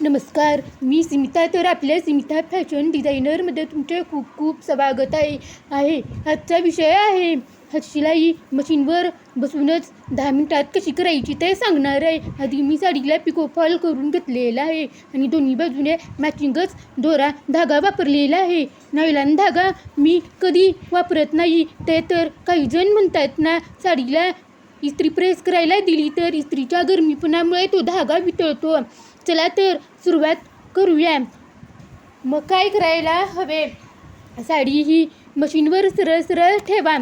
नमस्कार मी स्मिता तर आपल्या स्मिता फॅशन डिझायनरमध्ये तुमचे खूप खूप स्वागत आहे. आहे. आजचा विषय आहे हातशिलाई मशीनवर बसूनच दहा मिनटात कशी करायची ते सांगणार आहे. आधी मी साडीला पिको फॉल करून घेतलेला आहे आणि दोन्ही बाजूने मॅचिंगच दोरा धागा वापरलेला आहे. नायलान धागा मी कधी वापरत नाही ते तर काही जण म्हणतात ना साडीला इस्त्री प्रेस करायला दिली तर इस्त्रीच्या गरमीपणामुळे तो धागा वितळतो. चला तर सुरुवात करूया. मग काय करायला हवे? साडी ही मशीनवर सरळ सरळ ठेवा.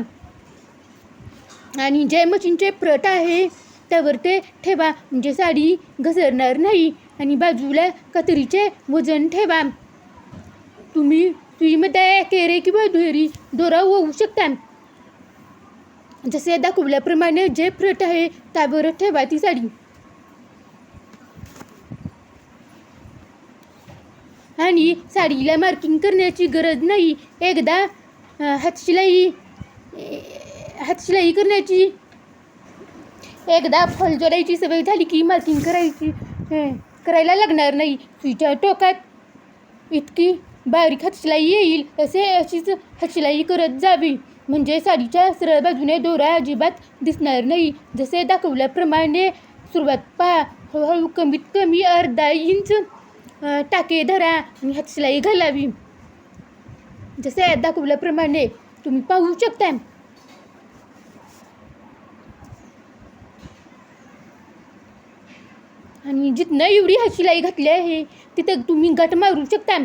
आणि जे मशीनचे प्रट आहे त्यावर ते ठेवा. म्हणजे साडी घसरणार नाही. आणि बाजूला कतरीचे वजन ठेवा. तुम्ही सुईमध्ये केरे किंवा दुहेरी दोरा होऊ शकता. जसे दाखवल्याप्रमाणे जे प्रट आहे त्यावर ठेवा ती साडी. आणि साडीला मार्किंग करण्याची गरज नाही. एकदा हातशिलाई हातशिलाई करण्याची एकदा फलजोडायची सवय झाली की मार्किंग करायची करायला लागणार नाही. सुईच्या टोकात इतकी बारीक हातशिलाई येईल असे अशीच हातशिलाई करत जावी. म्हणजे साडीच्या सरळ बाजूने दोरा अजिबात दिसणार नाही. जसे दाखवल्याप्रमाणे सुरुवात पहा हळूहळू कमीत कमी अर्धा इंच टाके धरा आणि हातशिलाई घालावी. जसे दाखवल्याप्रमाणे तुम्ही पाहू शकता आणि जिथनं एवढी हातशिलाई घातली आहे तिथं तुम्ही गट मारू शकता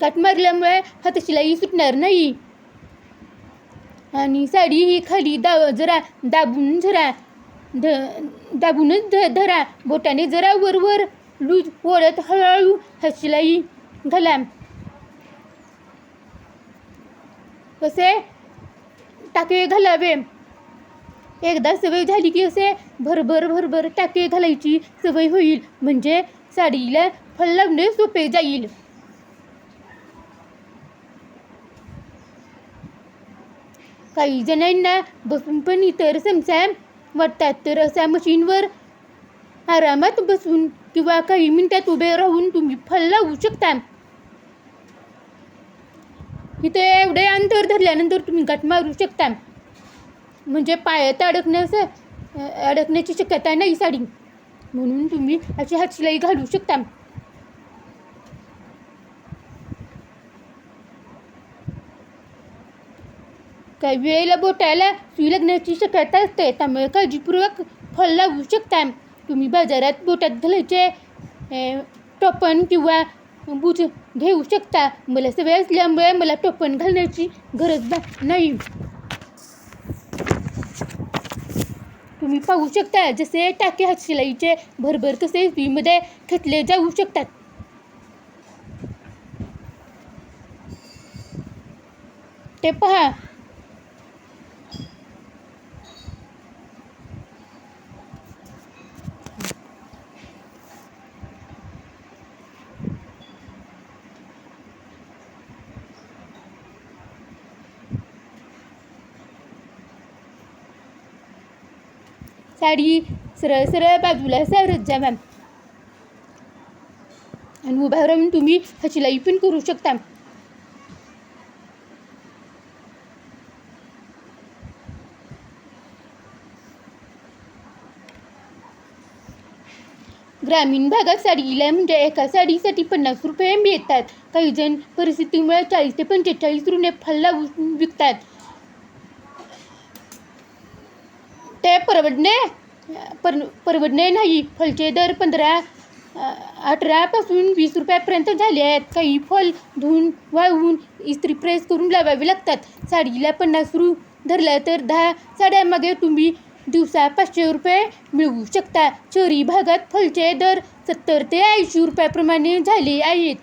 गाठ मारल्यामुळे हातशिलाई सुटणार नाही. आणि साडी ही खाली दा जरा दाबून जरा ध दाबूनच ध धरा. बोटाने जरा वरवर लूज ओढत हळूहळू हातशिलाई घाला. कसे टाके घालावे. एकदा सवय झाली की असे भरभर भरभर टाके घालायची सवय होईल. म्हणजे साडीला फळ लावणे सोपे जाईल. काही जणांना बसून पण इतर समस्या वाटतात. तर अशा मशीनवर आरामात बसून किंवा काही मिनिटात उभे राहून तुम्ही फल लावू शकता. इथे एवढे अंतर धरल्यानंतर तुम्ही गाठ मारू शकता. म्हणजे पायात अडकण्यास अडकण्याची शक्यता नाही साडी. म्हणून तुम्ही अशी हातशिलाई घालू शकता. काही वेळेला बोटायला सुई लग्नाची शक्यता असते त्यामुळे काळजीपूर्वक फळ लावू शकता तुम्ही बाजारात बोटात घालायचे टोपण किंवा बुज घेऊ शकता मला सवय असल्यामुळे मला टोपण घालण्याची गरज भा- नाही तुम्ही पाहू शकता जसे टाके हातशिलाईचे भरभर कसे सुईमध्ये खेचले जाऊ शकतात ते पहा साडी सरळ सरळ बाजूला सारत जा मॅम आणि उभा राहून तुम्ही हशिलाई पण करू शकता. ग्रामीण भागात साडीला म्हणजे एका साडीसाठी पन्नास रुपये मिळतात. काही जण परिस्थितीमुळे चाळीस ते पंचेचाळीस रुपये फल्ला विकतात. ते परवडणे पर परवडणे नाही. फलचे दर पंधरा अठरापासून वीस रुपयापर्यंत झाले आहेत. काही फल धुवून वाळवून इस्त्री प्रेस करून लावावे लागतात. साडीला पन्नास रु. धरला तर दहा साड्यामागे तुम्ही दिवसा पाचशे रुपये मिळवू शकता. शहरी भागात फलचे दर सत्तर ते ऐंशी रुपयाप्रमाणे झाले आहेत.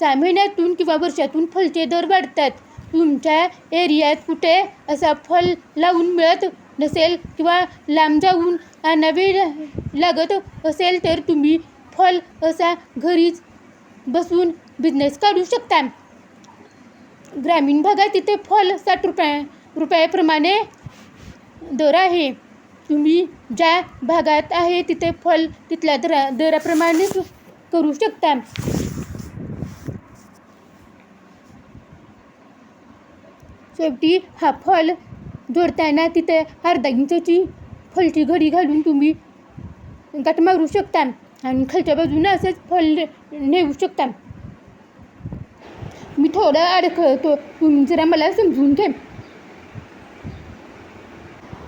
सहा महिन्यातून किंवा वर्षातून फलचे दर वाढतात. तुमच्या एरियात कुठे असा फल लावून मिळत नसेल किंवा लांब जाऊन आणावे लागत असेल तर तुम्ही फल असा घरीच बसून बिझनेस काढू शकता. ग्रामीण भागात तिथे फॉल साठ रुपया रुपयाप्रमाणे दर आहे. तुम्ही ज्या भागात आहे तिथे फल तिथल्या दरा दराप्रमाणेच करू शकता. शेवटी हा फॉल जोडताना तिथे अर्धा इंचाची फलची घडी घालून तुम्ही गाठ मारू शकता आणि खालच्या बाजूने असंच फल नेऊ शकता मी थोडं अडखळतो. तुम्ही जरा मला समजून घे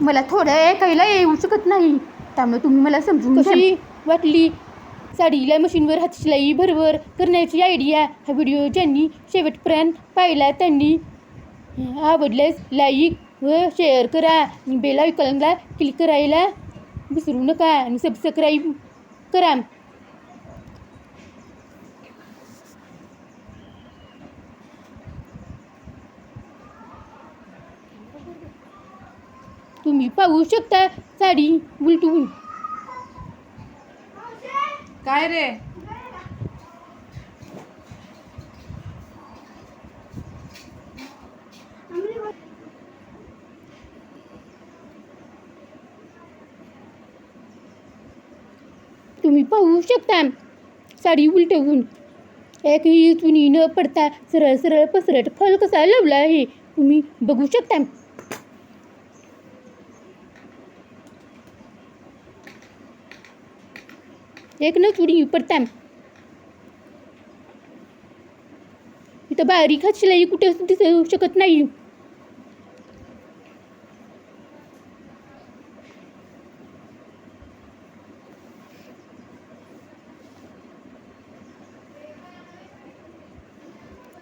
मला थोडं ऐकायला येऊ शकत नाही. त्यामुळे तुम्ही मला समजून कशी वाटली? साडीला मशीनवर हातशिलाई भरभर करण्याची आयडिया हा व्हिडिओ ज्यांनी शेवटपर्यंत पाहिला त्यांनी आवडल्यास लाईक व शेअर करा आणि बेल आयकॉनला क्लिक करायला विसरू नका आणि सबस्क्राईब करा. तुम्ही पाहू शकता साडी उलटून काय रे? तुम्ही पाहू शकता. साडी उलटवून. एक चुनी न पडता. सरळ सरळ पसरट फल कसा लावला आहे? तुम्ही बघू शकता. एक न चुनी पडता. इथं बारीक हात शिलाई कुठे दिसू शकत नाही.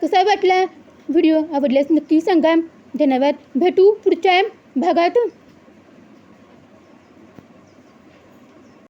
कसा वाटला व्हिडिओ? आवडल्यास नक्की सांगा. धन्यवाद. भेटू पुढच्या भागात.